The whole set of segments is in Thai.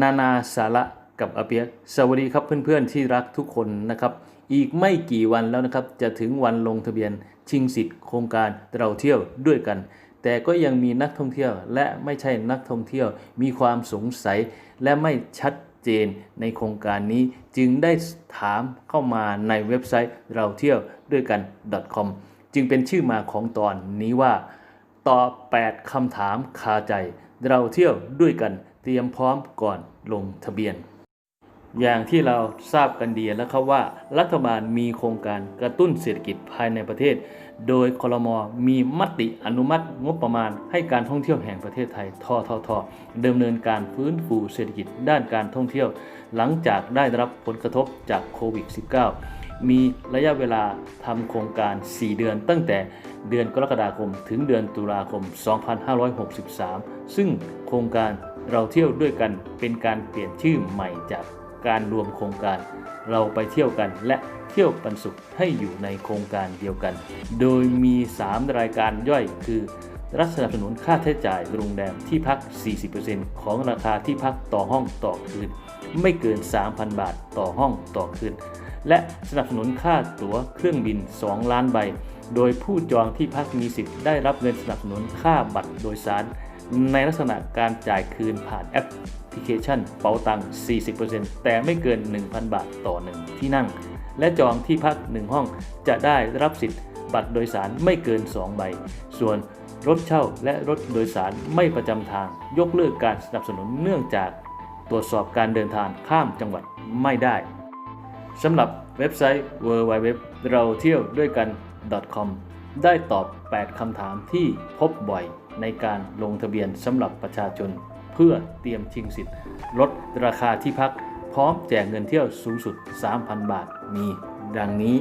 นานาสาระกับอาเปียกสวัสดีครับเพื่อนๆที่รักทุกคนนะครับ อีกไม่กี่วันแล้วนะครับ จะถึงวันลงทะเบียนชิงสิทธิ์โครงการเราเที่ยวด้วยกัน แต่ก็ยังมีนักท่องเที่ยว และไม่ใช่นักท่องเที่ยว มีความสงสัย และไม่ชัดเจนในโครงการนี้จึงได้ถามเข้ามาในเว็บไซต์เราเที่ยวด้วยกัน .com จึงเป็นชื่อมาของตอนนี้ว่าตอบ 8คำถามคาใจ เราเที่ยวด้วยกัน ตรียมพร้อมก่อนลงทะเบียน อย่างที่เราทราบกันดีแล้วครับว่า รัฐบาลมีโครงการกระตุ้นเศรษฐกิจภายในประเทศ โดยคลมมีมติอนุมัติงบประมาณให้การท่องเที่ยวแห่งประเทศไทยทททดำเนินการฟื้นฟูเศรษฐกิจด้านการท่องเที่ยว หลังจากได้รับผลกระทบจากโควิด -19 มีระยะเวลาทำโครงการ 4 เดือนตั้งแต่เดือนกรกฎาคม ถึงเดือนตุลาคม 2563 ซึ่งโครงการ เราเที่ยวด้วยกันเป็นการเปลี่ยนชื่อใหม่จากการรวมโครงการ เราไปเที่ยวกันและเที่ยวปันสุขให้อยู่ในโครงการเดียวกัน โดยมี 3 รายการย่อยคือรัฐสนับสนุนค่าใช้จ่ายโรงแรมที่พัก 40%ของราคาที่พักต่อห้องต่อคืน ไม่เกิน 3,000 บาทต่อห้องต่อคืน และสนับสนุนค่าตั๋วเครื่องบิน 2 ล้านใบ โดยผู้จองที่พักมีสิทธิ์ได้รับเงินสนับสนุนค่าบัตรโดยสาร ในลักษณะการจ่ายคืนผ่านแอปพลิเคชันเป๋าตัง 40%แต่ไม่เกิน 1,000 บาทต่อหนึ่งที่นั่ง และจองที่พัก 1 ห้องจะได้รับสิทธิ์บัตรโดยสารไม่เกิน 2 ใบ ส่วนรถเช่าและรถโดยสารไม่ประจำทาง ยกเลิกการสนับสนุนเนื่องจากตรวจสอบการเดินทางข้ามจังหวัดไม่ได้สำหรับเว็บไซต์ www เราเที่ยวด้วยกัน .com ได้ตอบ 8 คำถามที่พบบ่อย ในการลงทะเบียนสำหรับประชาชน เพื่อเตรียมชิงสิทธิ์ ลดราคาที่พัก พร้อมแจกเงินเที่ยวสูงสุด 3,000 บาทมีดังนี้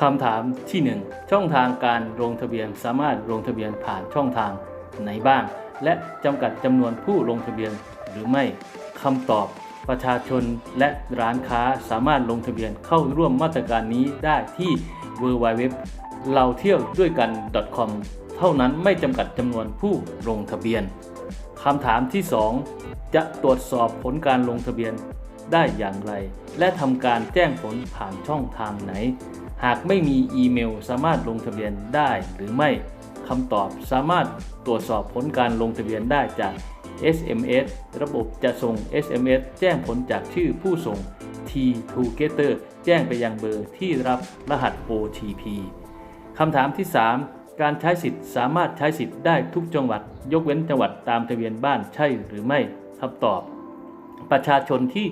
คำถามที่ 1 ช่องทางการลงทะเบียนสามารถลงทะเบียนผ่านช่องทางไหนบ้าง และจำกัดจำนวนผู้ลงทะเบียนหรือไม่คำตอบประชาชนและร้านค้าสามารถลงทะเบียนเข้าร่วมมาตรการนี้ได้ที่ www เราเที่ยวด้วยกัน .com เท่านั้นไม่จำกัดจำนวนผู้ลงทะเบียนคำถามที่ 2 จะตรวจสอบผลการลงทะเบียนได้อย่างไร และทำการแจ้งผลผ่านช่องทางไหน หากไม่มีอีเมลสามารถลงทะเบียนได้หรือไม่คำตอบสามารถตรวจสอบผลการลงทะเบียนได้จาก SMS ระบบจะส่ง SMS แจ้งผลจากชื่อผู้ส่ง T2Getter แจ้งไปยังเบอร์ที่รับรหัส OTP คำถามที่ 3 การใช้สิทธิ์สามารถใช้สิทธิ์ได้ทุกจังหวัด ยกเว้นจังหวัดตามทะเบียนบ้านใช่หรือไม่คำตอบ ประชาชนที่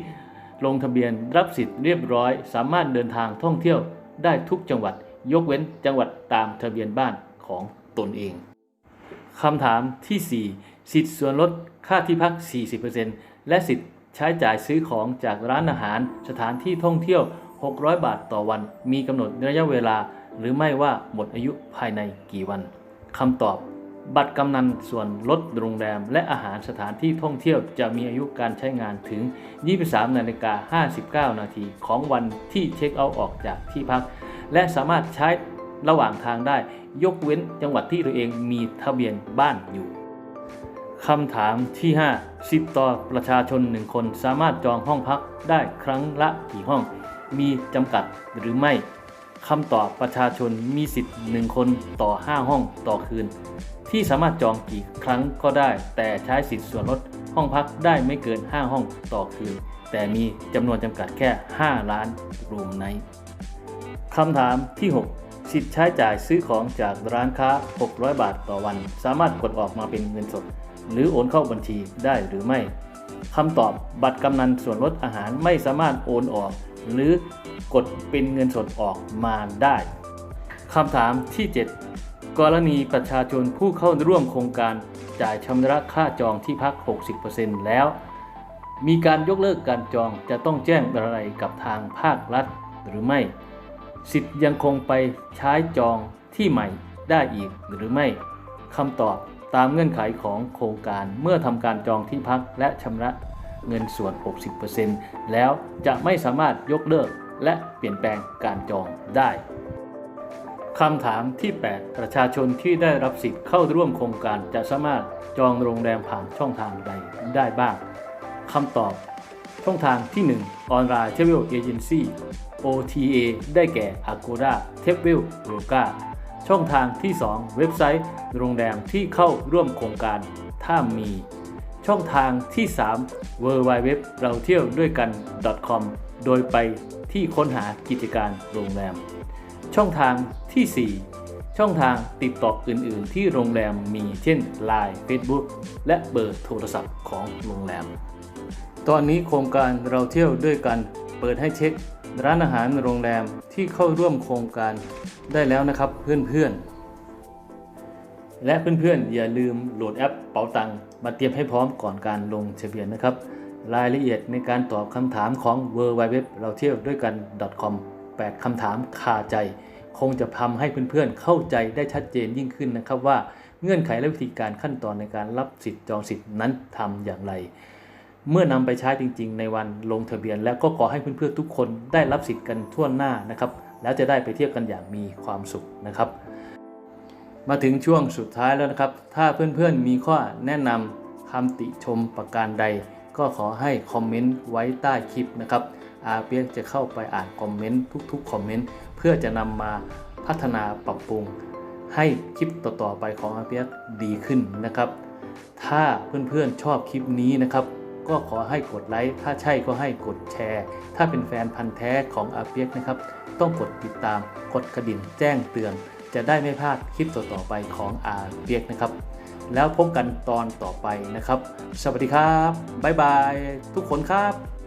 ลงทะเบียนรับสิทธิ์เรียบร้อย สามารถเดินทางท่องเที่ยวได้ทุกจังหวัด ยกเว้นจังหวัดตามทะเบียนบ้านของตนเองคำถามที่ 4 สิทธิ์ส่วนลดค่าที่พัก 40%และสิทธิ์ใช้จ่ายซื้อของจากร้านอาหาร สถานที่ท่องเที่ยว 600 บาทต่อวัน มีกำหนดระยะเวลา หรือไม่ว่าหมดอายุภายในกี่วันคำตอบ บัตรกำนันส่วนลดโรงแรม และอาหารสถานที่ท่องเที่ยวจะมีอายุการใช้งานถึง 23นาฬิกา59 นาทีของวันที่เช็คเอาท์ออกจากที่พัก และสามารถใช้ระหว่างทางได้ ยกเว้นจังหวัดที่ตัวเองมีทะเบียนบ้านอยู่คำถามที่5สิทธิ์ต่อประชาชน 1 คนสามารถจองห้องพักได้ครั้งละกี่ห้อง มีจำกัดหรือไม่ คำตอบประชาชนมีสิทธิ์ 1 คนต่อ 5 ห้องต่อคืน ที่สามารถจองกี่ครั้งก็ได้ แต่ใช้สิทธิ์ส่วนลดห้องพักได้ไม่เกิน 5 ห้องต่อคืน แต่มีจำนวนจำกัดแค่ 5 ล้านรูมไนท์คำถามที่ 6 สิทธิ์ใช้จ่ายซื้อของจากร้านค้า 600 บาทต่อวัน สามารถกดออกมาเป็นเงินสด หรือโอนเข้าบัญชีได้หรือไม่ คำตอบบัตรกำนันส่วนลดอาหารไม่สามารถโอนออก หรือกดเป็นเงินสดออกมาได้คำถามที่ 7 กรณีประชาชนผู้เข้าร่วมโครงการจ่ายชำระค่าจองที่พัก 60%แล้ว มีการยกเลิกการจองจะต้องแจ้งอะไรกับทางภาครัฐหรือไม่ สิทธิ์ยังคงไปใช้จองที่ใหม่ได้อีกหรือไม่คำตอบ ตามเงื่อนไขของโครงการเมื่อทำการจองที่พักและชำระเงินส่วน 60%แล้วจะไม่สามารถยกเลิกและเปลี่ยนแปลงการจองได้คำถามที่ 8 ประชาชนที่ได้รับสิทธิ์เข้าร่วมโครงการจะสามารถจองโรงแรมผ่านช่องทางใดได้บ้างคำตอบ ช่องทางที่ 1 ออนไลน์ Travel Agency OTA ได้แก่ Agoda Travel w e l g a ช่องทางที่ 2 เว็บไซต์โรงแรมที่เข้าร่วมโครงการถ้ามี ช่องทางที่ 3 w w w เราเที่ยวด้วยกัน .com โดยไปที่ค้นหากิจการโรงแรม ช่องทางที่ 4 ช่องทางติดต่ออื่น ๆ ที่โรงแรมมีเช่น Line Facebook และเบอร์โทรศัพท์ของโรงแรม ตอนนี้โครงการเราเที่ยวด้วยกัน เปิดให้เช็ค ร้านอาหารโรงแรมที่เข้าร่วมโครงการได้แล้วนะครับเพื่อนๆ และเพื่อนๆ อย่าลืมโหลดแอปเป๋าตังมาเตรียมให้พร้อมก่อนการลงทะเบียนนะครับ รายละเอียดในการตอบคำถามของ w w w เราเที่ยวด้วยกัน .com 8คำถามคาใจ คงจะทำให้เพื่อนๆ เข้าใจได้ชัดเจนยิ่งขึ้นนะครับว่าเงื่อนไขและวิธีการขั้นตอนในการรับสิทธิ์จองสิทธิ์นั้นทำอย่างไร เมื่อนำไปใช้จริง ๆ ในวันลงทะเบียน แล้วก็ขอให้เพื่อนๆทุกคนได้รับสิทธิ์กันทั่วหน้านะครับ แล้วจะได้ไปเที่ยวกันอย่างมีความสุขนะครับ มาถึงช่วงสุดท้ายแล้วนะครับ ถ้าเพื่อนๆมีข้อแนะนำคำติชมประการใด ก็ขอให้คอมเมนต์ไว้ใต้คลิปนะครับอาเปียกจะเข้าไปอ่านคอมเมนต์ทุกๆคอมเมนต์เพื่อจะนำมาพัฒนาปรับปรุง ให้คลิปต่อๆไปของอาเปียกดีขึ้นนะครับ ถ้าเพื่อนๆชอบคลิปนี้นะครับ ก็ขอให้กดไลค์ ถ้าใช่ก็ให้กดแชร์ ถ้าเป็นแฟนพันธ์แท้ของอาเปียกนะครับ ต้องกดติดตาม กดกระดิ่งแจ้งเตือน จะได้ไม่พลาดคลิปต่อๆไปของอาเปียกนะครับ แล้วพบกันตอนต่อไปนะครับ สวัสดีครับ บ๊ายบาย ทุกคนครับ